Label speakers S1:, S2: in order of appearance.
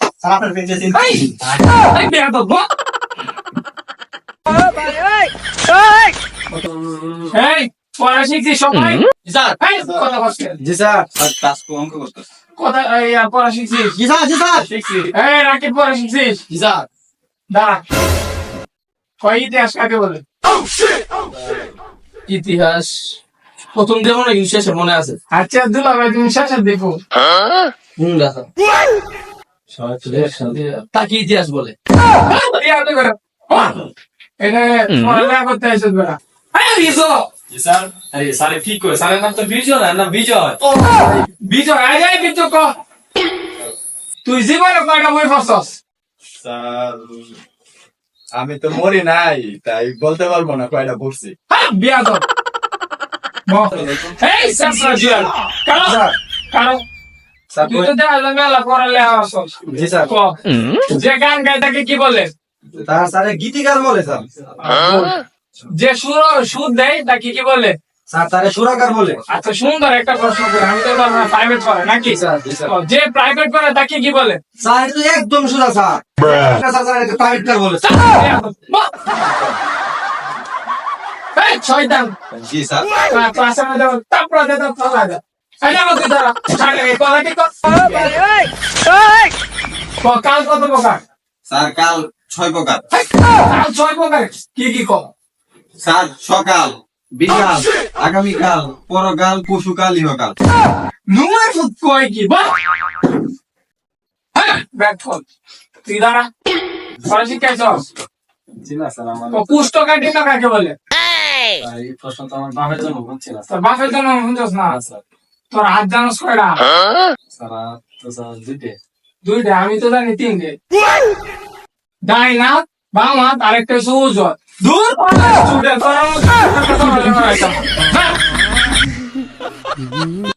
S1: Sir আপনার পেজে দিন
S2: এই এই বিয়াদব বস এই পড়া শিখছি সবাই
S3: স্যার
S2: এই কথা বস কেন?
S1: জি স্যার
S3: স্যার টাস্ক অঙ্ক করতে
S2: কথা এই আর পড়া শিখছিস?
S1: জি স্যার জি স্যার
S3: শিখছি
S2: এই রাকিব পড়া শিখছিস?
S3: জি স্যার
S2: দাঁড়া কয় ইতিহাস কাকে বলে?
S3: ইতিহাস প্রথম দিয়ে মনে শেষে মনে আছে।
S2: আচ্ছা দুলা ভাই তুমি শেষে দেখো।
S3: হুম দেখা। তাকে ইতিহাস বলে।
S2: ইয়াদ করে এটা পড়ালেখা করতে এসে বেড়া এই রিজো
S4: স্যার। আরে স্যার ঠিক করে নাম তো বিজয় না না বিজয়।
S2: বিজয় আয় যাই বিজয় ক। তুই জীবনে কয়টা বই পড়ছস?
S4: আমি তো মরি নাই তাই বলতে পারব না কয়টা পড়ছি।
S2: হ্যাঁ বিয়া তো। এই কারও
S1: কারও
S2: তুই তো দেখা মেলা
S1: জি স্যার।
S2: যে গান গায় তাকে কি বলে?
S1: তার স্যার গীতিকার বলে স্যার।
S2: যে সুর সুর দেয় তাকে কি বলে?
S1: স্যার তারে সুরাকার বলে।
S2: আচ্ছা সুন্দর একটা প্রশ্ন করে আমি তো প্রাইভেট করে নাকি? যে প্রাইভেট করে তাকে কি বলে?
S1: স্যার তো একদম সুরা sir. Sir sir private car বলে
S2: এই ছয়দান
S4: জি স্যার।
S2: ক্লাসের মধ্যে তারপরে ফালা কাল কত প্রকার
S5: স্যার কাল ছয় প্রকার।
S2: কাল ছয় প্রকার কি কি
S5: স্যার সকাল বিকাল আগামীকাল পরকাল পশুকাল ইহকাল।
S2: ফুট কয় কি বা হ্যাঁ তুই দাঁড়া পুষ্ট কাকে বলে?
S4: প্রশ্ন তো আমার বাপের জন্য বুঝছি না
S2: বাপের জন্য না?
S4: স্যার।
S2: তোর হাত জানোস কয়টা
S4: সারা আর তো স্যার দুইটে।
S2: দুইটা আমি তো জানি তিনটে। ডাই না বাম হাত আরেকটা সবুজ দূর! দূর স্টুডেন্ট